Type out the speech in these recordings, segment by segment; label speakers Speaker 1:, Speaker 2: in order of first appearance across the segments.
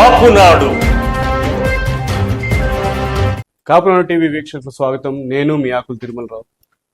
Speaker 1: Kapunadu.
Speaker 2: Kapunadu TV వీక్షకులకు స్వాగతం. నేను మీ ఆకుల తిరుమలరావు.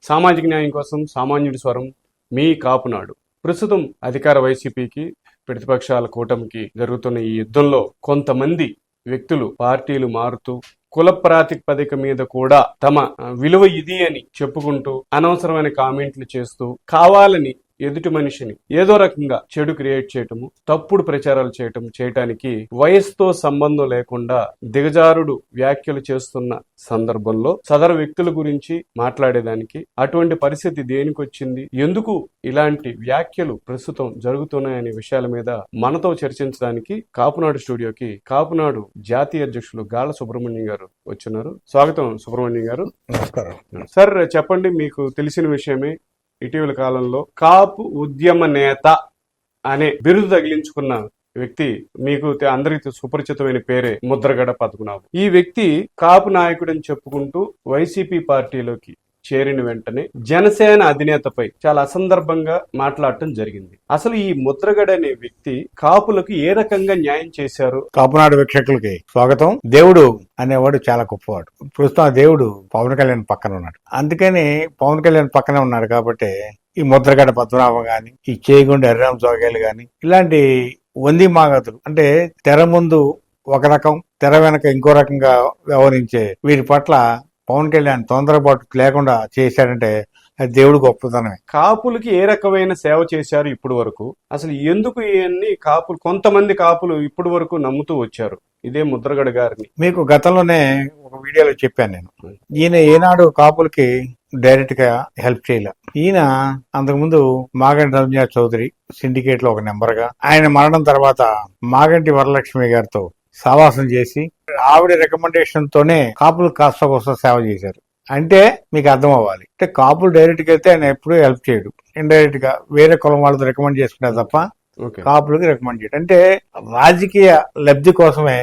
Speaker 2: సామాజిక న్యాయం కోసం సామాన్యుడి స్వరం మీ కాపునాడు. ప్రస్తుతం అధికార వైసీపీకి ప్రతిపక్షాల కూటమికి జరుగుతున్న ఈ యుద్ధంలో కొంతమంది వ్యక్తులు పార్టీలు మారుతూ కుల ప్రాతిపదిక మీద కూడా తమ విలువ ఇది అని చెప్పుకుంటూ అనవసరమైన కామెంట్లు చేస్తూ కావాలని ఎదుటి మనిషిని ఏదో రకంగా చెడు క్రియేట్ చేయటము తప్పుడు ప్రచారాలు చేయటం చేయటానికి వయసుతో సంబంధం లేకుండా దిగజారుడు వ్యాఖ్యలు చేస్తున్న సందర్భంలో సదరు వ్యక్తుల గురించి మాట్లాడేదానికి అటువంటి పరిస్థితి దేనికి వచ్చింది ఎందుకు ఇలాంటి వ్యాఖ్యలు ప్రస్తుతం జరుగుతున్నాయనే విషయాల మీద మనతో చర్చించడానికి కాపునాడు స్టూడియోకి కాపునాడు జాతీయ అధ్యక్షులు గాల సుబ్రహ్మణ్యం గారు వచ్చున్నారు స్వాగతం సుబ్రహ్మణ్యం గారు.
Speaker 3: నమస్కారం.
Speaker 2: సార్ చెప్పండి మీకు తెలిసిన విషయమే ఇటీవల కాలంలో కాపు ఉద్యమ నేత అనే బిరుదు తగిలించుకున్న వ్యక్తి మీకు అందరికీ సుపరిచితమైన పేరే ముద్రగడ పద్మనాభం. ఈ వ్యక్తి కాపు నాయకుడని చెప్పుకుంటూ వైసీపీ పార్టీలోకి చేరిన వెంటనే జనసేన అధినేతపై చాలా అసందర్భంగా మాట్లాడటం జరిగింది. అసలు ఈ ముద్రగడ అనే వ్యక్తి కాపులకు ఏ రకంగా న్యాయం చేశారు?
Speaker 3: కాపునాడు వీక్షకులకి స్వాగతం. దేవుడు అనేవాడు చాలా గొప్పవాడు. ప్రస్తుతం ఆ దేవుడు పవన్ కళ్యాణ్ పక్కన ఉన్నాడు. అందుకని పవన్ కళ్యాణ్ పక్కనే ఉన్నాడు కాబట్టి ఈ ముద్రగడ పద్మనాభం గాని ఈ చేగుండి హరిరామ్ జోగేలు గాని ఇలాంటి వంది మాగతులు అంటే తెర ముందు ఒక రకం తెర వెనక ఇంకో రకంగా వ్యవహరించే వీరి పట్ల పవన్ కళ్యాణ్ తొందరపాటు లేకుండా చేశాడంటే అది దేవుడు గొప్పతనమే.
Speaker 2: కాపులకి ఏ రకమైన సేవ చేశారు ఇప్పటి వరకు? అసలు ఎందుకు ఇవన్నీ కాపులు కొంతమంది కాపులు ఇప్పటి వరకు నమ్ముతూ వచ్చారు? ఇదే ముద్రగడ గారిని.
Speaker 3: మీకు గతంలోనే ఒక వీడియోలో చెప్పాను నేను. ఈయన ఏనాడు కాపులకి డైరెక్ట్గా హెల్ప్ చేయలే. ఈయన అంతకుముందు మాగంటి రంజనా చౌదరి సిండికేట్లో ఒక నెంబర్గా ఆయన మరణం తర్వాత మాగంటి వరలక్ష్మి గారితో సావాసం చేసి ఆవిడ రికమెండేషన్ తోనే కాపులు కాస్త కోసం సేవ చేశారు. అంటే మీకు అర్థం అవ్వాలి. అంటే కాపులు డైరెక్ట్గా అయితే ఆయన ఎప్పుడూ హెల్ప్ చేయడు. ఇండైరెక్ట్గా వేరే కులం వాళ్ళతో రికమెండ్ చేసుకున్నారు తప్ప
Speaker 2: ఓకే.
Speaker 3: కాపులకు రికమెండ్ చేయడం. అంటే రాజకీయ లబ్ధి కోసమే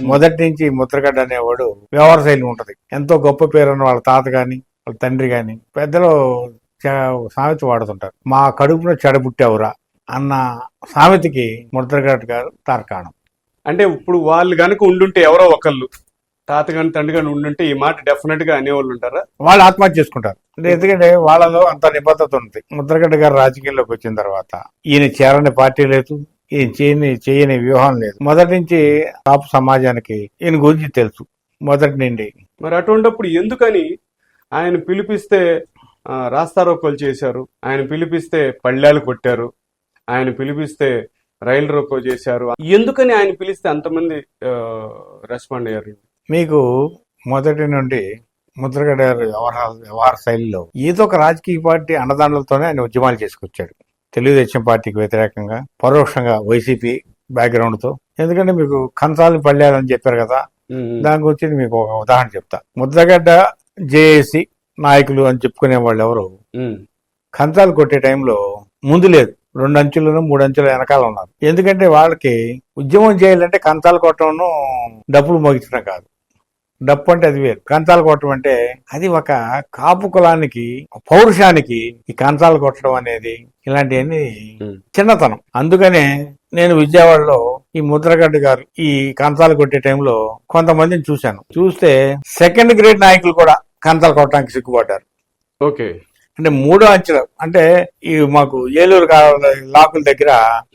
Speaker 3: మొదటి నుంచి ముద్రగడ్డ అనేవాడు వ్యవహార శైలి ఉంటది. ఎంతో గొప్ప పేరున్న వాళ్ళ తాత గాని వాళ్ళ తండ్రి గాని పెద్దలు సామెత వాడుతుంటారు. మా కడుపున చెడబుట్టావురా అన్న సామెతకి ముద్రగడ్డ గారు తార్కాణం.
Speaker 2: అంటే ఇప్పుడు వాళ్ళు గనుక ఉండుంటే ఎవరో ఒకళ్ళు తాత గాని తండ్రి గాని ఉండుంటే ఈ మాట డెఫినెట్గా అనేవాళ్ళు ఉంటారా?
Speaker 3: వాళ్ళు ఆత్మహత్య చేసుకుంటారు. అంటే ఎందుకంటే వాళ్ళలో అంత నిబద్ధత ఉంది. ముద్రగడ్డ గారు రాజకీయాల్లోకి వచ్చిన తర్వాత ఈయన చేరని పార్టీ లేదు ఈయన చేయని చేయని వ్యూహం లేదు. మొదటి నుంచి కాపు సమాజానికి ఈయన గురించి తెలుసు. మొదటి నుండి.
Speaker 2: మరి అటువంటిప్పుడు ఎందుకని ఆయన పిలిపిస్తే రాస్తారోకోలు చేశారు? ఆయన పిలిపిస్తే పళ్ళాలు కొట్టారు? ఆయన పిలిపిస్తే రైలు రోకో చేశారు. ఎందుకని ఆయన పిలిస్తే అంతమంది రెస్పాండ్ అయ్యారు?
Speaker 3: మీకు మొదటి నుండి ముద్రగడ వ్యవహార వ్యవహార శైలిలో ఏదో ఒక రాజకీయ పార్టీ అండదండలతోనే ఆయన ఉద్యమాలు చేసుకొచ్చాడు. తెలుగుదేశం పార్టీకి వ్యతిరేకంగా పరోక్షంగా వైసీపీ బ్యాక్గ్రౌండ్తో ఎందుకంటే మీకు కంచాలు పళ్ళాలని చెప్పారు కదా దాని గురించి మీకు ఒక ఉదాహరణ చెప్తా. ముద్రగడ్డ జేఏసీ నాయకులు అని చెప్పుకునే వాళ్ళు ఎవరు కంచాలు కొట్టే టైంలో ముందు లేదు. రెండు అంచులను మూడు అంచుల వెనకాల ఉన్నారు. ఎందుకంటే వాళ్ళకి ఉద్యమం చేయాలంటే కంచాలు కొట్టడం డప్పులు మోగించడం కాదు. డప్పు అంటే అది వేరు. కంచాలు కొట్టడం అంటే అది ఒక కాపు కులానికి పౌరుషానికి ఈ కంచాలు కొట్టడం అనేది ఇలాంటివన్నీ. చిన్నతనం. అందుకనే నేను విజయవాడలో ఈ ముద్రగడ్డ గారు ఈ కంచాలు కొట్టే టైంలో కొంతమందిని చూశాను. చూస్తే సెకండ్ గ్రేడ్ నాయకులు కూడా కంచాలు కొట్టడానికి సిగ్గుపడ్డారు.
Speaker 2: ఓకే.
Speaker 3: అంటే మూడో అంచెలు అంటే ఈ మాకు ఏలూరు లాకుల దగ్గర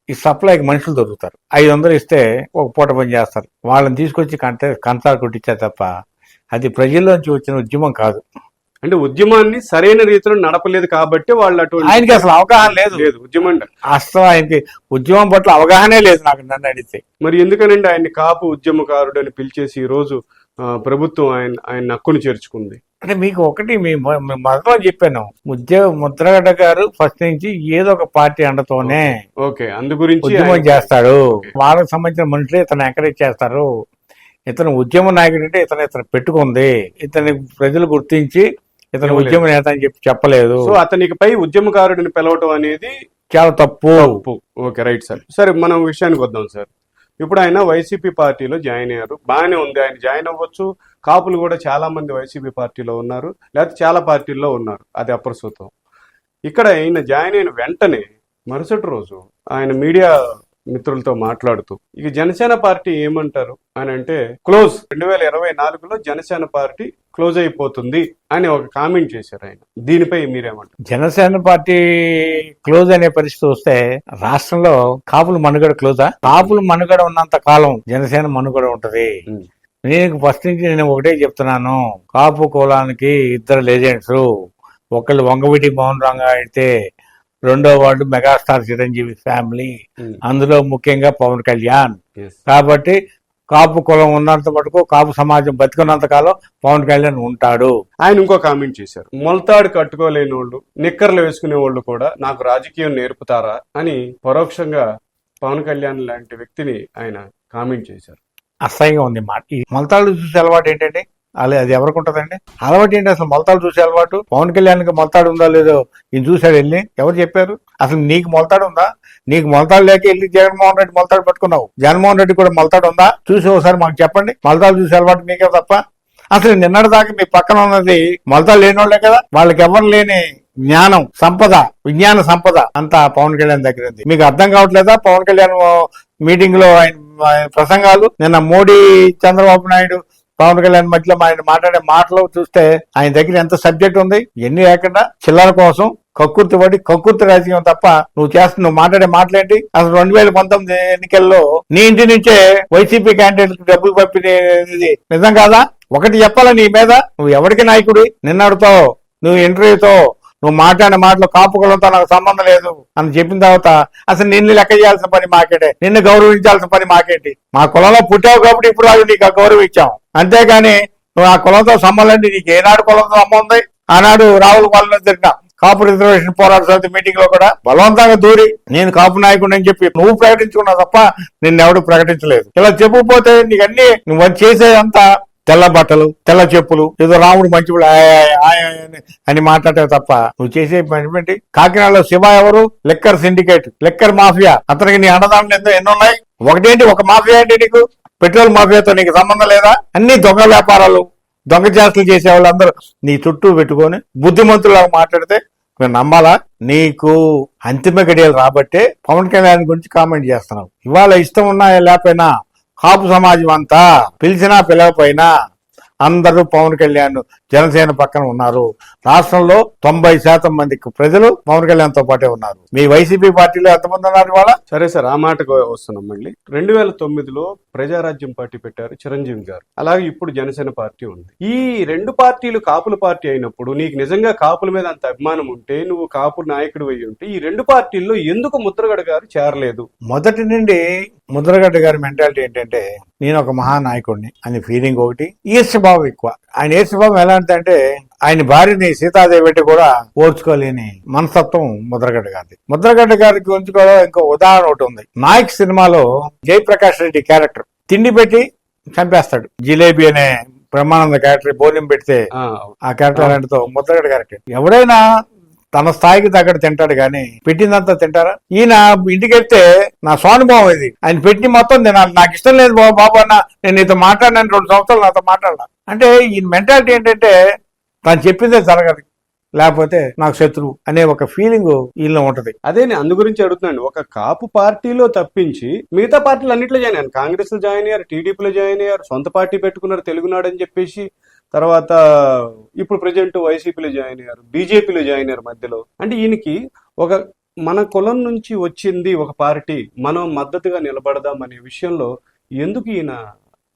Speaker 3: ఈ సప్లైకి మనుషులు దొరుకుతారు. ఐదు వందలు ఇస్తే ఒక పూట పని చేస్తారు. వాళ్ళని తీసుకొచ్చి కంటే కంచాలు కొట్టించారు తప్ప అది ప్రజల్లోంచి వచ్చిన ఉద్యమం కాదు.
Speaker 2: అంటే ఉద్యమాన్ని సరైన రీతిలో నడపలేదు కాబట్టి వాళ్ళు అటువంటి
Speaker 3: ఆయనకి అసలు అవగాహన లేదు.
Speaker 2: లేదు ఉద్యమం అంటే.
Speaker 3: అసలు ఆయనకి ఉద్యమం పట్ల అవగాహనే లేదు నాకు నన్ను అడిగితే.
Speaker 2: మరి ఎందుకనండి ఆయన్ని కాపు ఉద్యమకారుడు అని పిలిచేసి ఈ రోజు ప్రభుత్వం ఆయన ఆయన నక్కును చేర్చుకుంది.
Speaker 3: అంటే మీకు ఒకటి మీ మొదట్లో చెప్పాను. ముద్య ముద్రగడ్డ గారు ఫస్ట్ నుంచి ఏదో ఒక పార్టీ అండతోనే
Speaker 2: ఓకే అందు గురించి
Speaker 3: ఉద్యమం చేస్తాడు. వాళ్ళకి సంబంధించిన మనుషులే ఇతను ఎంకరేజ్ చేస్తారు. ఇతను ఉద్యమ నాయకుడు అంటే ఇతను ఇతను పెట్టుకుంది. ఇతని ప్రజలు గుర్తించి ఇతను. ఉద్యమ నేత అని చెప్పి చెప్పలేదు.
Speaker 2: సో అతనికి పై ఉద్యమకారుడిని పిలవటం అనేది
Speaker 3: చాలా తప్పు.
Speaker 2: తప్పు. Okay right sir. సరే మనం విషయానికి వద్దాం సార్. ఇప్పుడు ఆయన వైసీపీ పార్టీలో జాయిన్ అయ్యారు. బాగానే ఉంది. ఆయన జాయిన్ అవ్వచ్చు. కాపులు కూడా చాలా మంది వైసీపీ పార్టీలో ఉన్నారు. లేకపోతే చాలా పార్టీల్లో ఉన్నారు. అది అప్రస్తుతం. ఇక్కడ ఆయన జాయిన్ అయిన వెంటనే మరుసటి రోజు ఆయన మీడియా మిత్రులతో మాట్లాడుతూ ఇక జనసేన పార్టీ ఏమంటారు అని అంటే క్లోజ్ రెండు వేల ఇరవై నాలుగులో జనసేన పార్టీ క్లోజ్ అయిపోతుంది అని ఒక కామెంట్ చేశారు ఆయన. దీనిపై మీరేమంటారు?
Speaker 3: జనసేన పార్టీ క్లోజ్ అనే పరిస్థితి వస్తే రాష్ట్రంలో కాపులు మనుగడ క్లోజా? కాపులు మనుగడ ఉన్నంత కాలం జనసేన మనుగడ ఉంటది. నేను ఫస్ట్ నుంచి నేను ఒకటే చెప్తున్నాను. కాపు కులానికి ఇద్దరు లెజెండ్స్ ఒకళ్ళు వంగవీటి మోహన్ రంగా అయితే రెండో వాడు మెగాస్టార్ చిరంజీవి ఫ్యామిలీ.
Speaker 2: ఉమ్.
Speaker 3: అందులో ముఖ్యంగా పవన్ కళ్యాణ్. కాబట్టి కాపు కులం ఉన్నంత మటుకు కాపు సమాజం బతికున్నంత కాలం పవన్ కళ్యాణ్ ఉంటాడు.
Speaker 2: ఆయన ఇంకో కామెంట్ చేశారు. మొలతాడు కట్టుకోలేని వాళ్ళు నిక్కర్లు వేసుకునే వాళ్ళు కూడా నాకు రాజకీయం నేర్పుతారా అని పరోక్షంగా పవన్ కళ్యాణ్ లాంటి వ్యక్తిని ఆయన కామెంట్ చేశారు.
Speaker 3: అసహ్యంగా ఉంది మాట. ఈ మొలతాళ్ళు చూసే అలవాటు ఏంటండి అలా అది ఎవరికి ఉంటదండి? అలవాటు ఏంటి అసలు మొలతాడు చూసే అలవాటు? పవన్ కళ్యాణ్కి మొలతాడు ఉందా లేదో ఈయన చూశాడు వెళ్ళి. ఎవరు చెప్పారు? అసలు నీకు మొలతాడు ఉందా? నీకు మొలతాడు లేక వెళ్ళి జగన్మోహన్ రెడ్డి మొలతాడు పట్టుకున్నావు? జగన్మోహన్ రెడ్డి కూడా మొలతాడు ఉందా? చూసి ఒకసారి మాకు చెప్పండి. మొలతాడు చూసే అలవాటు మీకే తప్ప. అసలు నిన్నటి దాకా మీ పక్కన ఉన్నది మొలతాడు లేని వాళ్ళే కదా? వాళ్ళకి ఎవరు లేని జ్ఞానం సంపద విజ్ఞాన సంపద అంతా పవన్ కళ్యాణ్ దగ్గర ఉంది. మీకు అర్థం కావట్లేదా? పవన్ కళ్యాణ్ మీటింగ్లో ఆయన ప్రసంగాలు? నిన్న మోడీ చంద్రబాబు నాయుడు పవన్ కళ్యాణ్ మధ్యలో ఆయన మాట్లాడే మాటలు చూస్తే ఆయన దగ్గర ఎంత సబ్జెక్ట్ ఉంది ఎన్ని లేకుండా చిల్లర కోసం కక్కుర్తి పడి కక్కుర్తి రాజకీయం తప్ప నువ్వు చేస్తున్న నువ్వు మాట్లాడే మాటలేంటి? అసలు రెండు వేల పంతొమ్మిది ఎన్నికల్లో నీ ఇంటి నుంచే వైసీపీ క్యాండిడేట్ డబ్బులు పంపిణీ నిజం కాదా? ఒకటి చెప్పాలా నీ మీద? నువ్వు ఎవరికి నాయకుడి? నిన్నడుతావు నువ్వు ఇంటర్వ్యూతో నువ్వు మాట్లాడిన మాటలు కాపుకులంతో నాకు సంబంధం లేదు అని చెప్పిన తర్వాత అసలు నిన్ను లెక్క చేయాల్సిన పని మాకేటే? నిన్ను గౌరవించాల్సిన పని మాకేంటి? మా కులంలో పుట్టావు కాబట్టి ఇప్పుడు అది నీకు గౌరవం ఇచ్చాం. అంతేగాని నువ్వు ఆ కులంతో సంబంధం నీకు ఏనాడు కులంతో సంబంధం ఉంది? ఆనాడు రాహుల్ పాలన జరిగిన కాపు రిజర్వేషన్ పోరాట సమితి మీటింగ్లో కూడా బలవంతంగా దూరి నేను కాపు నాయకుడు అని చెప్పి నువ్వు ప్రకటించుకున్నావు తప్ప నిన్ను ఎవడు ప్రకటించలేదు. ఇలా చెప్పకపోతే నీకు అన్ని నువ్వు చేసేదంతా తెల్ల బట్టలు తెల్ల చెప్పులు ఏదో రాముడు మంచివాడు అని- మాట్లాడే తప్ప నువ్వు చేసే పని కాకినాడలో శివ ఎవరు? Liquor syndicate liquor mafia. అతనికి నీ అన్నదానం ఎంతో ఎన్ని ఉన్నాయి? ఒకటేంటి? ఒక మాఫియా ఏంటి నీకు? పెట్రోల్ మాఫియాతో నీకు సంబంధం లేదా? అన్ని దొంగ వ్యాపారాలు దొంగ చేష్టలు చేసే వాళ్ళందరూ నీ చుట్టూ పెట్టుకొని బుద్ధిమంతులాగా మాట్లాడితే మేము నమ్మాలా? నీకు అంతిమ గడియలు రాబట్టే పవన్ కళ్యాణ్ గురించి కామెంట్ చేస్తున్నావు. ఇవాళ ఇష్టం ఉన్నాయా? లేకపోయినా? కాపు సమాజం అంతా పిలిచినా పిలవపోయినా అందరూ పవన్ కళ్యాణ్ జనసేన పక్కన ఉన్నారు. రాష్ట్రంలో తొంభై శాతం మంది ప్రజలు పవన్ కళ్యాణ్తో పాటే ఉన్నారు. మీ వైసీపీ పార్టీలో ఎంతమంది ఉన్నారు ఇవాళ?
Speaker 2: సరే సార్ ఆ మాటకు వస్తున్నాం మళ్ళీ. రెండు వేల తొమ్మిదిలో ప్రజారాజ్యం పార్టీ పెట్టారు చిరంజీవి గారు. అలాగే ఇప్పుడు జనసేన పార్టీ ఉంది. ఈ రెండు పార్టీలు కాపుల పార్టీ అయినప్పుడు నీకు నిజంగా కాపుల మీద అంత అభిమానం ఉంటే నువ్వు కాపు నాయకుడు అయి ఉంటే ఈ రెండు పార్టీల్లో ఎందుకు ముద్రగడ గారు చేరలేదు?
Speaker 3: మొదటి నుండి ముద్రగడ్డ గారి మెంటాలిటీ ఏంటంటే నేను ఒక మహానాయకుడిని అని ఫీలింగ్ ఒకటి ఈర్ష్యభావం ఎక్కువ. ఆయన ఈర్ష్యభావం ఎలాంటి అంటే ఆయన భార్యని సీతాదేవి అంటే కూడా ఓర్చుకోలేని మనస్తత్వం ముద్రగడ్డ గారిది. ముద్రగడ్డ గారికి ఉంచుకోవడం ఇంకో ఉదాహరణ ఒకటి ఉంది. నాయక్ సినిమాలో జయప్రకాష్ రెడ్డి క్యారెక్టర్ తిండి పెట్టి చంపేస్తాడు. జిలేబీ అనే బ్రహ్మానంద క్యారెక్టర్ భోజనం పెడితే
Speaker 2: ఆ,
Speaker 3: క్యారెక్టర్ అలాంటితో ముద్రగడ క్యారెక్టర్ ఎవడైనా తన స్థాయికి తగ్గట్టు తింటాడు కానీ పెట్టిందంతా తింటారా? ఈయన ఇంటికి వెళ్తే నా స్వానుభవం ఇది. ఆయన పెట్టి మొత్తం తినాలి నాకు ఇష్టం లేదు బాబు అన్న. నేను నీతో మాట్లాడినాను రెండు సంవత్సరాలు నాతో మాట్లాడాల. అంటే ఈయన మెంటాలిటీ ఏంటంటే తను చెప్పిందే జరగదు. లేకపోతే నాకు శత్రువు అనే ఒక ఫీలింగ్ వీళ్ళలో ఉంటది.
Speaker 2: అదే నేను అందు గురించి అడుగుతున్నాను. ఒక కాపు పార్టీలో తప్పించి మిగతా పార్టీలు అన్నింటిలో జాయిన్ అయ్యాను. కాంగ్రెస్లో జాయిన్ అయ్యారు టీడీపీలో జాయిన్ అయ్యారు సొంత పార్టీ పెట్టుకున్నారు తెలుగునాడు అని చెప్పేసి తర్వాత ఇప్పుడు ప్రజెంట్ వైసీపీలో జాయిన్ అయ్యారు బీజేపీలో జాయిన్ అయ్యారు మధ్యలో. అంటే ఈయనకి ఒక మన కులం నుంచి వచ్చింది ఒక పార్టీ మనం మద్దతుగా నిలబడదాం అనే విషయంలో ఎందుకు ఈయన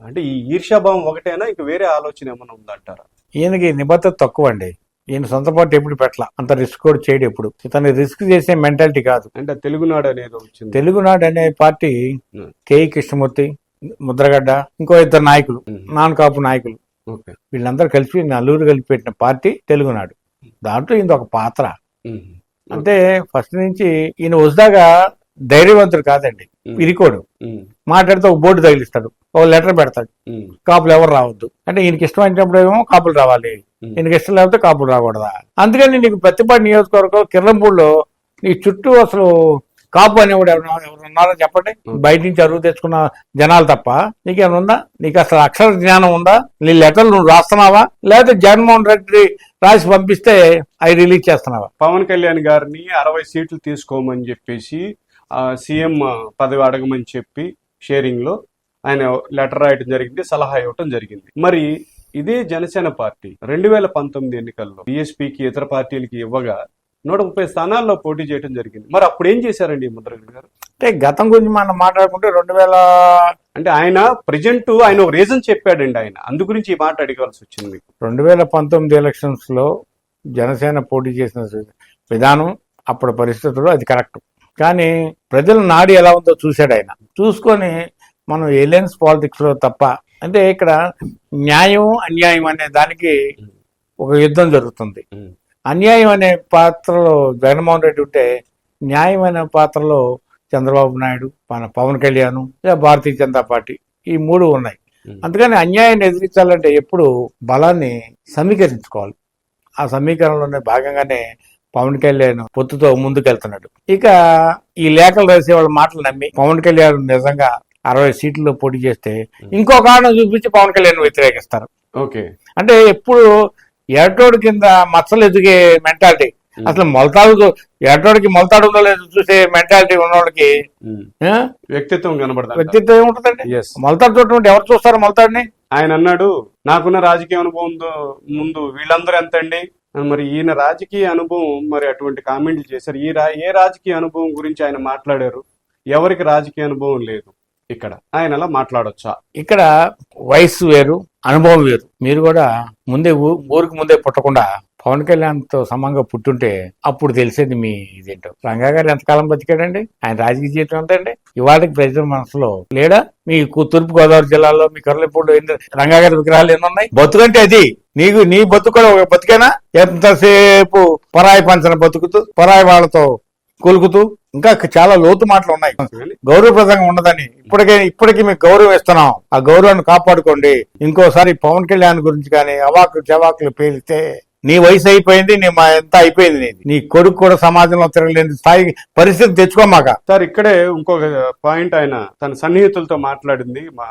Speaker 2: అంటే ఈ ఈర్ష్యాభావం ఒకటేనా? ఇంక వేరే ఆలోచన ఏమైనా ఉందంటారా?
Speaker 3: ఈయనకి నిబద్ధత తక్కువ అండి. ఈయన సొంత పార్టీ ఎప్పుడు పెట్టల. అంత రిస్క్ కూడా చేయడు ఎప్పుడు. ఇతను రిస్క్ చేసే మెంటాలిటీ కాదు.
Speaker 2: అంటే తెలుగునాడు అనేది వచ్చింది.
Speaker 3: తెలుగునాడు అనే పార్టీ. కేఈ కృష్ణమూర్తి ముద్రగడ్డ ఇంకో ఇద్దరు నాయకులు నాన్ కాపు నాయకులు. వీళ్ళందరూ కలిపి నలుగురు కలిపి పెట్టిన పార్టీ తెలుగునాడు. దాంట్లో ఈయన ఒక పాత్ర. అంటే ఫస్ట్ నుంచి ఈయన వస్తాగా ధైర్యవంతుడు కాదండి.
Speaker 2: ఉమ్,
Speaker 3: మాట్లాడితే ఒక బోర్డు తగిలిస్తాడు. ఒక లెటర్ పెడతాడు. కాపులు ఎవరు రావద్దు. అంటే ఈయనకి ఇష్టమైనప్పుడు ఏమో కాపులు రావాలి. ఈయనకి ఇష్టం లేకపోతే కాపులు రాకూడదా? అందుకని నీకు ప్రతిపాటి నియోజకవర్గం కిర్లంపూడిలో నీ చుట్టూ అసలు కాపు అనేవాడు ఎవరు ఎవరు ఉన్నారో చెప్పండి. బయట నుంచి అరువు తెచ్చుకున్న జనాలు తప్ప. నీకేమైనా ఉందా? నీకు అసలు అక్షర జ్ఞానం ఉందా? నీ లెటర్లు నువ్వు రాస్తున్నావా? లేకపోతే జగన్మోహన్ రెడ్డి రాసి పంపిస్తే అవి రిలీజ్ చేస్తున్నావా?
Speaker 2: పవన్ కళ్యాణ్ గారిని అరవై సీట్లు తీసుకోమని చెప్పేసి సీఎం పదవి అడగమని చెప్పి షేరింగ్లో ఆయన లెటర్ రాయటం జరిగింది సలహా ఇవ్వటం జరిగింది. మరి ఇదే జనసేన పార్టీ. రెండు వేల పంతొమ్మిది ఎన్నికల్లో బీఎస్పీకి ఇతర పార్టీలకి ఇవ్వగా నూట ముప్పై స్థానాల్లో పోటీ చేయడం జరిగింది. మరి అప్పుడు ఏం చేశారండి ముద్రగడ్డి గారు?
Speaker 3: అంటే గతం గురించి మనం మాట్లాడుకుంటే రెండు వేల
Speaker 2: అంటే ఆయన ప్రజెంట్ ఆయన ఒక రీజన్ చెప్పాడండి ఆయన. అందు గురించి ఈ మాట అడగాల్సి వచ్చింది మీకు.
Speaker 3: రెండు వేల పంతొమ్మిది ఎలక్షన్స్లో జనసేన పోటీ చేసిన విధానం అప్పుడు పరిస్థితుల్లో అది కరెక్ట్ కానీ ప్రజల నాడి ఎలా ఉందో చూశాడు ఆయన. చూసుకొని మనం ఏలియన్స్ పాలిటిక్స్లో తప్ప అంటే ఇక్కడ న్యాయం అన్యాయం అనే దానికి ఒక యుద్ధం జరుగుతుంది. అన్యాయం అనే పాత్రలో జగన్మోహన్ రెడ్డి ఉంటే న్యాయం అనే పాత్రలో చంద్రబాబు నాయుడు మన పవన్ కళ్యాణ్ లేదా భారతీయ జనతా పార్టీ ఈ మూడు ఉన్నాయి. అందుకని అన్యాయాన్ని ఎదిరించాలంటే ఎప్పుడు బలాన్ని సమీకరించుకోవాలి. ఆ సమీకరణలోనే భాగంగానే పవన్ కళ్యాణ్ పొత్తుతో ముందుకెళ్తున్నాడు. ఇక ఈ లేఖలు రాసే వాళ్ళ మాటలు నమ్మి పవన్ కళ్యాణ్ నిజంగా అరవై సీట్లలో పోటీ చేస్తే ఇంకో కారణం చూపించి పవన్ కళ్యాణ్ వ్యతిరేకిస్తారు.
Speaker 2: ఓకే.
Speaker 3: అంటే ఎప్పుడు ఎరటోడు కింద మచ్చలు ఎదిగే మెంటాలిటీ అసలు మొలతాడు ఎరటోడికి మొలతాడు ఉందో లేదో చూసే మెంటాలిటీ. ఆ,
Speaker 2: వ్యక్తిత్వం కనబడదా
Speaker 3: వ్యక్తిత్వం ఏముంటుందండి?
Speaker 2: ఎస్
Speaker 3: మొలతాడు చూడటం ఎవరు చూస్తారు మొలతాడిని?
Speaker 2: ఆయన అన్నాడు నాకున్న రాజకీయ అనుభవం ముందు వీళ్ళందరూ ఎంతండి? మరి ఈయన రాజకీయ అనుభవం మరి అటువంటి కామెంట్లు చేశారు. ఈ రా ఏ రాజకీయ అనుభవం గురించి ఆయన మాట్లాడారు? ఎవరికి రాజకీయ అనుభవం లేదు ఇక్కడ. ఆయన అలా మాట్లాడొచ్చా?
Speaker 3: ఇక్కడ వయసు వేరు అనుభవం వేరు మీరు కూడా ముందే ఊ- ఊరికి ముందే పుట్టకుండా పవన్ కళ్యాణ్తో సమంగా పుట్టుంటే అప్పుడు తెలిసేది మీ ఇదేంటో. రంగా గారు ఎంతకాలం బతికాడండి? ఆయన రాజకీయ జీవితం ఎంతండి? ఇవాళకి ప్రజల మనసులో లేడా? మీ తూర్పు గోదావరి జిల్లాలో మీ కర్రలపూడి రంగా గారి విగ్రహాలు ఎన్ని ఉన్నాయి బతుకంటే అది. నీకు నీ బతుకు కూడా ఒక బతికేనా? ఎంతసేపు పరాయి పంచన బతుకుతూ పరాయి వాళ్ళతో కొలుకుతూ ఇంకా చాలా లోతు మాటలు ఉన్నాయి. గౌరవప్రదంగా ఉండదని ఇప్పటికే ఇప్పటికీ మీకు గౌరవం ఇస్తున్నాం. ఆ గౌరవాన్ని కాపాడుకోండి. ఇంకోసారి పవన్ కళ్యాణ్ గురించి కానీ అవాకులు చవాకులు పేలితే నీ వయసు అయిపోయింది నీ మా ఎంత అయిపోయింది నీది? నీ కొడుకు కూడా సమాజంలో తిరగలేని స్థాయి పరిస్థితి తెచ్చుకోమాక.
Speaker 2: సార్ ఇక్కడే ఇంకొక పాయింట్ ఆయన తన సన్నిహితులతో మాట్లాడింది. మా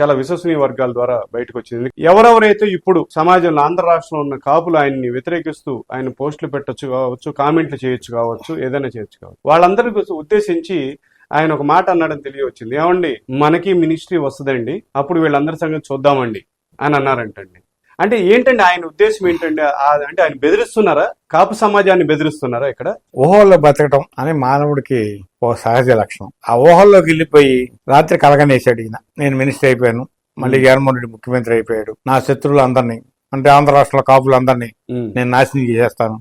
Speaker 2: చాలా విశ్వసనీయ వర్గాల ద్వారా బయటకు వచ్చింది ఎవరెవరైతే ఇప్పుడు సమాజంలో ఆంధ్ర రాష్ట్రంలో ఉన్న కాపులు ఆయన్ని వ్యతిరేకిస్తూ ఆయన పోస్టులు పెట్టొచ్చు కావచ్చు కామెంట్లు చేయొచ్చు కావచ్చు ఏదైనా చేయొచ్చు కావచ్చు. వాళ్ళందరికీ ఉద్దేశించి ఆయన ఒక మాట అన్నాడని తెలియవచ్చింది. ఏమండి? మనకి మినిస్ట్రీ వస్తుందండి. అప్పుడు వీళ్ళందరి సంగతి చూద్దామండి అని అన్నారంటండి. అంటే ఏంటండి ఆయన ఉద్దేశం ఏంటండి? ఆ- అంటే ఆయన బెదిరిస్తున్నారా? కాపు సమాజాన్ని బెదిరిస్తున్నారా ఇక్కడ?
Speaker 3: ఊహల్లో బతకటం అనే మానవుడికి ఓ సహజ లక్షణం. ఆ ఊహల్లోకి వెళ్ళిపోయి రాత్రి కలగనేసాడు ఈయన. నేను మినిస్టర్ అయిపోయాను. మళ్ళీ జగన్మోహన్ రెడ్డి ముఖ్యమంత్రి అయిపోయాడు. నా శత్రువులు అందరినీ అంటే ఆంధ్ర రాష్ట్రంలో కాపులు అందరినీ
Speaker 2: ఉమ్,
Speaker 3: నేను నాశనం చేసేస్తాను.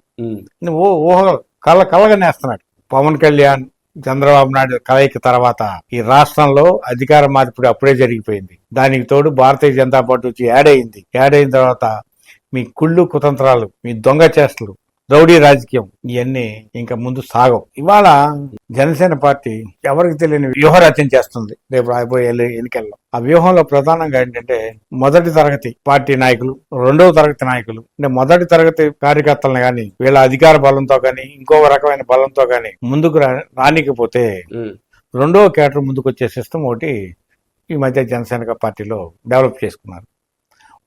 Speaker 3: నువ్వు ఊహ కళ్ళ కళ్ళగనేస్తున్నాడు పవన్ కళ్యాణ్ చంద్రబాబు నాయుడు కలయిక తర్వాత ఈ రాష్ట్రంలో అధికార మార్పిడి అప్పుడే జరిగిపోయింది. దానికి తోడు భారతీయ జనతా పార్టీ వచ్చి యాడ్ అయింది. యాడ్ అయిన తర్వాత మీ కుళ్ళు కుతంత్రాలు మీ దొంగ చేష్టలు రౌడీ రాజకీయం ఇవన్నీ ఇంకా ముందు సాగవు. ఇవాళ జనసేన పార్టీ ఎవరికి తెలియని వ్యూహరచన చేస్తుంది రేపు రాబోయే ఎన్నికల్లో. ఆ వ్యూహంలో ప్రధానంగా ఏంటంటే మొదటి తరగతి పార్టీ నాయకులు రెండవ తరగతి నాయకులు అంటే మొదటి తరగతి కార్యకర్తలను గాని వీళ్ళ అధికార బలంతో గాని ఇంకో రకమైన బలంతో గాని ముందుకు రానికపోతే. రెండవ కేటర్ ముందుకు వచ్చే సిస్టమ్ ఒకటి ఈ మధ్య జనసేన పార్టీలో డెవలప్ చేసుకున్నారు.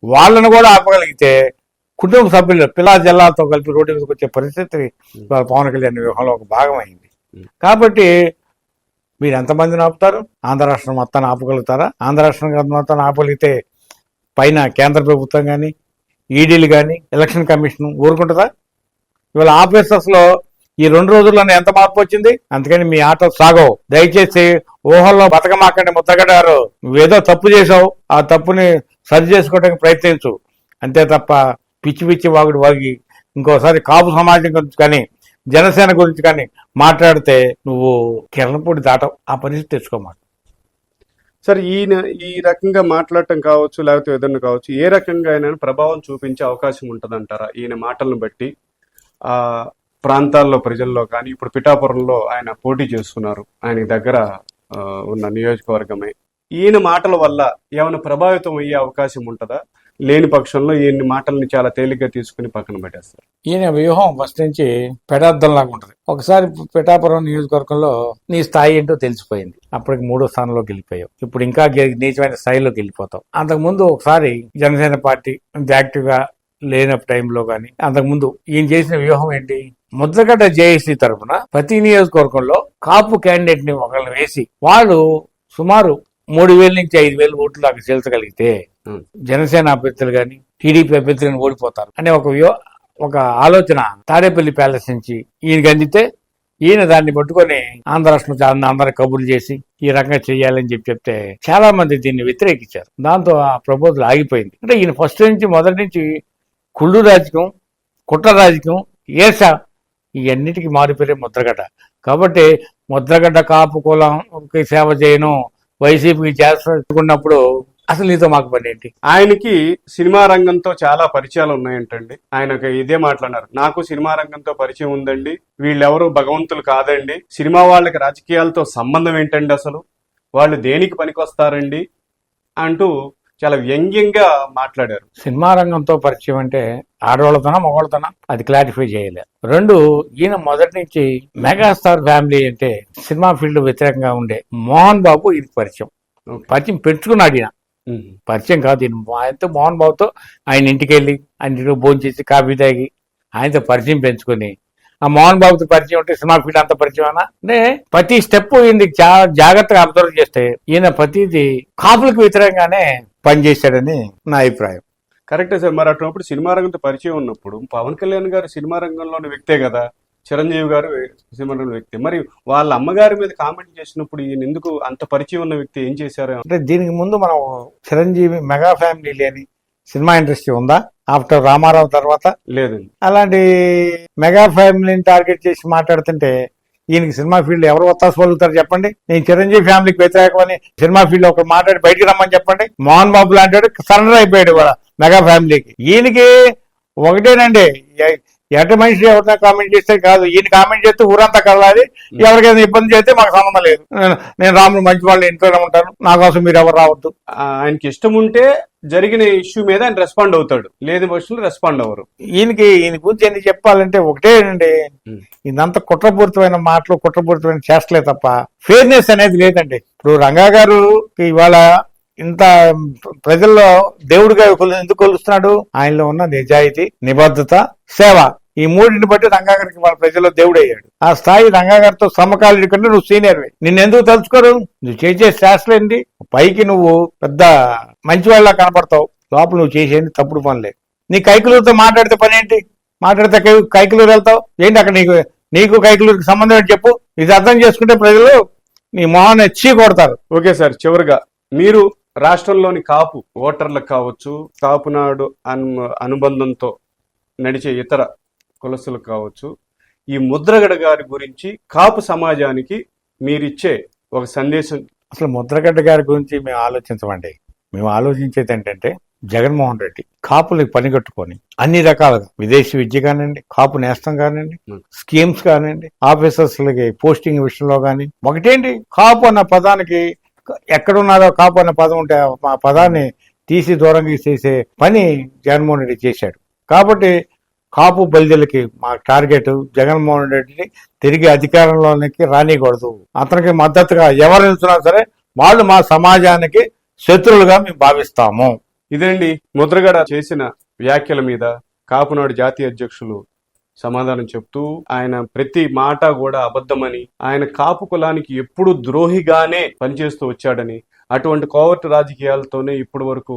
Speaker 3: వాళ్ళను కూడా ఆపగలిగితే కుటుంబ సభ్యులు పిల్లా జిల్లాలతో కలిపి రోడ్డు మీదకి వచ్చే పరిస్థితి పవన్ కళ్యాణ్ వ్యూహంలో ఒక భాగం అయింది కాబట్టి మీరు ఎంతమందిని ఆపుతారు? ఆంధ్ర రాష్ట్రం మొత్తాన్ని ఆపగలుగుతారా? ఆంధ్ర రాష్ట్రం మొత్తాన్ని ఆపగలిగితే పైన కేంద్ర ప్రభుత్వం కానీ ఈడీలు కానీ ఎలక్షన్ కమిషన్ ఊరుకుంటుందా? ఇవాళ ఆఫీసర్స్లో ఈ రెండు రోజుల్లోనే ఎంత మార్పు వచ్చింది? అందుకని మీ ఆట సాగవు. దయచేసి ఊహల్లో బతకమాకండి ముద్దగడ్డ గారు. నువ్వేదో తప్పు చేసావు ఆ తప్పుని సరి చేసుకోవడానికి ప్రయత్నించు. అంతే తప్ప పిచ్చి పిచ్చి వాగుడు వాగి ఇంకోసారి కాపు సమాజం గురించి కానీ జనసేన గురించి కానీ మాట్లాడితే నువ్వు కిరణపూడి దాటవు. ఆ పరిస్థితి తెచ్చుకోమాట
Speaker 2: సార్ ఈయన ఈ రకంగా మాట్లాడటం కావచ్చు లేకపోతే ఏదన్నా కావచ్చు ఏ రకంగా అయినా ప్రభావం చూపించే అవకాశం ఉంటుందంటారా? ఈయన మాటలను బట్టి ఆ ప్రాంతాల్లో ప్రజల్లో కానీ ఇప్పుడు పిఠాపురంలో ఆయన పోటీ చేస్తున్నారు. ఆయన దగ్గర ఉన్న నియోజకవర్గమే. ఈయన మాటల వల్ల ఏమైనా ప్రభావితం అయ్యే అవకాశం ఉంటుందా? లేని పక్షంలో ఈయన మాటల్ని చాలా తేలిగ్గా తీసుకుని పక్కన పెట్టేస్తారు.
Speaker 3: ఈయన వ్యూహం ఫస్ట్ నుంచి పెడార్థంలాగా ఉంటుంది. ఒకసారి పిఠాపురం నియోజకవర్గంలో నీ స్థాయి ఏంటో తెలిసిపోయింది. అప్పటికి మూడో స్థానంలోకి వెళ్ళిపోయావు. ఇప్పుడు ఇంకా నీచమైన స్థాయిలోకి వెళ్ళిపోతావు. అంతకు ముందు ఒకసారి జనసేన పార్టీ యాక్టివ్గా యాక్టివ్గా టైంలో కానీ అంతకుముందు ఈయన చేసిన వ్యూహం ఏంటి? ముద్రగడ్డ జేఏసీ తరఫున ప్రతి నియోజకవర్గంలో కాపు క్యాండిడేట్ని ఒకళ్ళని వేసి వాళ్ళు సుమారు మూడు వేల నుంచి ఐదు వేల ఓట్లు దాకా చేల్చగలిగితే. జనసేన అభ్యర్థులు కానీ టీడీపీ అభ్యర్థులు కానీ ఓడిపోతారు అనే ఒక వ్యూ- ఒక ఆలోచన తాడేపల్లి ప్యాలెస్ నుంచి ఈయనకి అందితే ఈయన దాన్ని పట్టుకొని ఆంధ్ర రాష్ట్రం అందరూ కబుర్లు చేసి ఈ రకంగా చేయాలని చెప్పి చెప్తే చాలా మంది దీన్ని వ్యతిరేకించారు. దాంతో ఆ ప్రపోజల్ ఆగిపోయింది. అంటే ఈయన ఫస్ట్ నుంచి మొదటి నుంచి కుళ్ళు రాజకీయం కుట్ర రాజకీయం ఏస ఇవన్నిటికీ మారిపోయే ముద్రగడ్డ. కాబట్టి ముద్రగడ్డ కాపు కులంకి సేవ చేయను వైసీపీ చేస్తున్నప్పుడు అసలు నీతో మాకు పని ఏంటి?
Speaker 2: ఆయనకి సినిమా రంగంతో చాలా పరిచయాలు ఉన్నాయంటండి. ఆయన ఇదే మాట్లాడారు నాకు సినిమా రంగంతో పరిచయం ఉందండి. వీళ్ళెవరు భగవంతులు కాదండి. సినిమా వాళ్ళకి రాజకీయాలతో సంబంధం ఏంటండి అసలు? వాళ్ళు దేనికి పనికొస్తారండి? అంటూ చాలా వ్యంగ్యంగా మాట్లాడారు.
Speaker 3: సినిమా రంగంతో పరిచయం అంటే ఆడవాళ్ళతోనా మగవాళ్ళతోనా? అది క్లారిఫై చేయలేదు రెండు ఈయన మొదటి నుంచి మెగాస్టార్ ఫ్యామిలీ అంటే సినిమా ఫీల్డ్ వ్యతిరేకంగా ఉండే మోహన్ బాబు ఇది పరిచయం. పరిచయం పెంచుకున్నాడు ఈయన. పరిచయం కాదు ఈయన. ఆయనతో మోహన్ బాబుతో ఆయన ఇంటికి వెళ్ళి ఆయన ఇంటికి భోజనం చేసి కాఫీ తాగి ఆయనతో పరిచయం పెంచుకొని ఆ మోహన్ బాబుతో పరిచయం ఉంటే సినిమా ఫీల్డ్ అంత పరిచయం అన్నా అంటే ప్రతి స్టెప్ ఈయన చాలా జాగ్రత్తగా అబ్జర్వ్ చేస్తే ఈయన ప్రతిది కాపులకు వ్యతిరేకంగానే పనిచేశాడని నా అభిప్రాయం.
Speaker 2: కరెక్టే సార్. మరి అటువంటిప్పుడు సినిమా రంగంతో పరిచయం ఉన్నప్పుడు పవన్ కళ్యాణ్ గారు సినిమా రంగంలోని వ్యక్తే కదా? చిరంజీవి గారు సినిమా రంగంలో వ్యక్తి. మరి వాళ్ళ అమ్మగారి మీద కామెంట్ చేసినప్పుడు ఈయన ఎందుకు అంత పరిచయం ఉన్న వ్యక్తి ఏం చేశారు?
Speaker 3: అంటే దీనికి ముందు మనం చిరంజీవి మెగా ఫ్యామిలీ లేని సినిమా ఇండస్ట్రీ ఉందా? ఆఫ్టర్ రామారావు తర్వాత?
Speaker 2: లేదండి.
Speaker 3: అలాంటి మెగా ఫ్యామిలీని టార్గెట్ చేసి మాట్లాడుతుంటే ఈయనకి సినిమా ఫీల్డ్ ఎవరు ఒత్తాసు పలుకుతారు చెప్పండి. నేను చిరంజీవి ఫ్యామిలీకి వ్యతిరేకమని సినిమా ఫీల్డ్ ఒకరు మాట్లాడి బయటికి రమ్మని చెప్పండి. మోహన్ బాబు లాంటి సరెండర్ అయిపోయాడు కూడా మెగా ఫ్యామిలీకి. ఈయనకి ఒకటేనండి ఎట మనిషి ఎవరైనా కామెంట్ చేస్తే కాదు. ఈయన కామెంట్ చేస్తే ఊరంతా కలవాలి ఎవరికైనా ఇబ్బంది చేస్తే మాకు సంబంధం లేదు. నేను- రాముడు మంచి వాళ్ళు ఇంట్లోనే ఉంటాను. నా కోసం మీరు ఎవరు రావద్దు.
Speaker 2: ఆయనకి ఇష్టం ఉంటే జరిగిన ఇష్యూ మీద ఆయన రెస్పాండ్ అవుతాడు. లేని పక్షంలో రెస్పాండ్ అవ్వరు.
Speaker 3: ఈయనకి ఈయన గురించి ఎన్ని చెప్పాలంటే ఒకటేనండి
Speaker 2: Hmm.
Speaker 3: ఇదంతా కుట్రపూరితమైన మాటలు కుట్రపూరితమైన చేష్టలే తప్ప ఫేర్నెస్ అనేది లేదండి. ఇప్పుడు రంగా గారు ఇవాళ ఇంత ప్రజల్లో దేవుడిగా ఎందుకు కొలుస్తున్నాడు? ఆయనలో ఉన్న నిజాయితీ నిబద్ధత సేవ. ఈ మూడిని బట్టి రంగాగారికి వాళ్ళ ప్రజల్లో దేవుడు అయ్యాడు. ఆ స్థాయి రంగాగారితో గారితో కంటే నువ్వు సీనియర్ నిన్నెందుకు తలుచుకోరు? నువ్వు చేసే శాస్త్రం ఏంటి? పైకి నువ్వు పెద్ద మంచివాళ్ళ కనపడతావు. లోపల నువ్వు చేసేది తప్పుడు పనులే. నీ కైకులతో మాట్లాడితే పని ఏంటి? మాట్లాడితే కైకులూరు వెళ్తావు? ఏంటి అక్కడ నీకు నీకు కైకులూరుకి సంబంధం ఏంటి చెప్పు? ఇది అర్థం చేసుకుంటే ప్రజలు నీ మొహాన్ని చీ కొడతారు.
Speaker 2: ఓకే సార్ చివరిగా మీరు రాష్ట్రంలోని కాపు ఓటర్లకు కావచ్చు కాపునాడు అను అనుబంధంతో నడిచే ఇతర కులస్తులకు కావచ్చు. ఈ ముద్రగడ గారి గురించి కాపు సమాజానికి మీరిచ్చే ఒక సందేశం.
Speaker 3: అసలు ముద్రగడ్డ గారి గురించి మేము ఆలోచించమండి. మేము ఆలోచించేది ఏంటంటే జగన్మోహన్ రెడ్డి కాపులకు పని కట్టుకొని అన్ని రకాలుగా విదేశీ విద్య కానివ్వండి కాపు నేస్తం కానివ్వండి. స్కీమ్స్ కానివ్వండి ఆఫీసర్స్లకి పోస్టింగ్ విషయంలో కానీ ఒకటేంటి? కాపు అన్న పదానికి ఎక్కడున్నారో కాపు అన్న పదం ఉంటే ఆ పదాన్ని తీసి దూరంగా చేసే పని జగన్మోహన్ రెడ్డి చేశాడు. కాబట్టి కాపు బలిజలకి మా టార్గెట్ జగన్మోహన్ రెడ్డిని తిరిగి అధికారంలోనికి రానికూడదు అతనికి మద్దతుగా ఎవరు నిలుచున్నా సరే వాళ్ళు మా సమాజానికి శత్రువులుగా మేము భావిస్తాము.
Speaker 2: ఇదండి ముద్రగడ చేసిన వ్యాఖ్యల మీద కాపునాడు జాతీయ అధ్యక్షులు సమాధానం చెప్తూ ఆయన ప్రతి మాట కూడా అబద్ధమని ఆయన కాపు కులానికి ఎప్పుడు ద్రోహిగానే పనిచేస్తూ వచ్చాడని అటువంటి కోవర్ట్ రాజకీయాలతోనే ఇప్పటి వరకు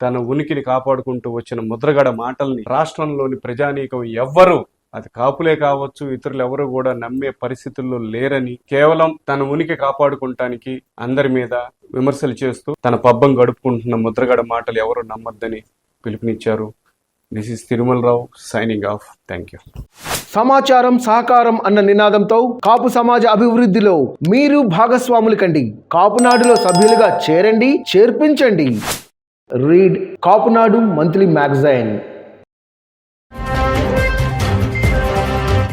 Speaker 2: తన ఉనికిని కాపాడుకుంటూ వచ్చిన ముద్రగడ మాటల్ని రాష్ట్రంలోని ప్రజానీకం ఎవ్వరూ అది కాపులే కావచ్చు ఇతరులు ఎవరు కూడా నమ్మే పరిస్థితుల్లో లేరని కేవలం తన ఉనికి కాపాడుకుంటానికి అందరి మీద విమర్శలు చేస్తూ తన పబ్బం గడుపుకుంటున్న ముద్రగడ మాటలు ఎవరు నమ్మొద్దని పిలుపునిచ్చారు. This is Tirumala Rao signing off thank you
Speaker 1: సమాచారం సహకారం అన్న నినాదంతో కాపు సమాజ అభివృద్ధిలో మీరు భాగస్వాములు కండి. కాపునాడులో సభ్యులుగా చేరండి చేర్పించండి. Read Kapunadu monthly magazine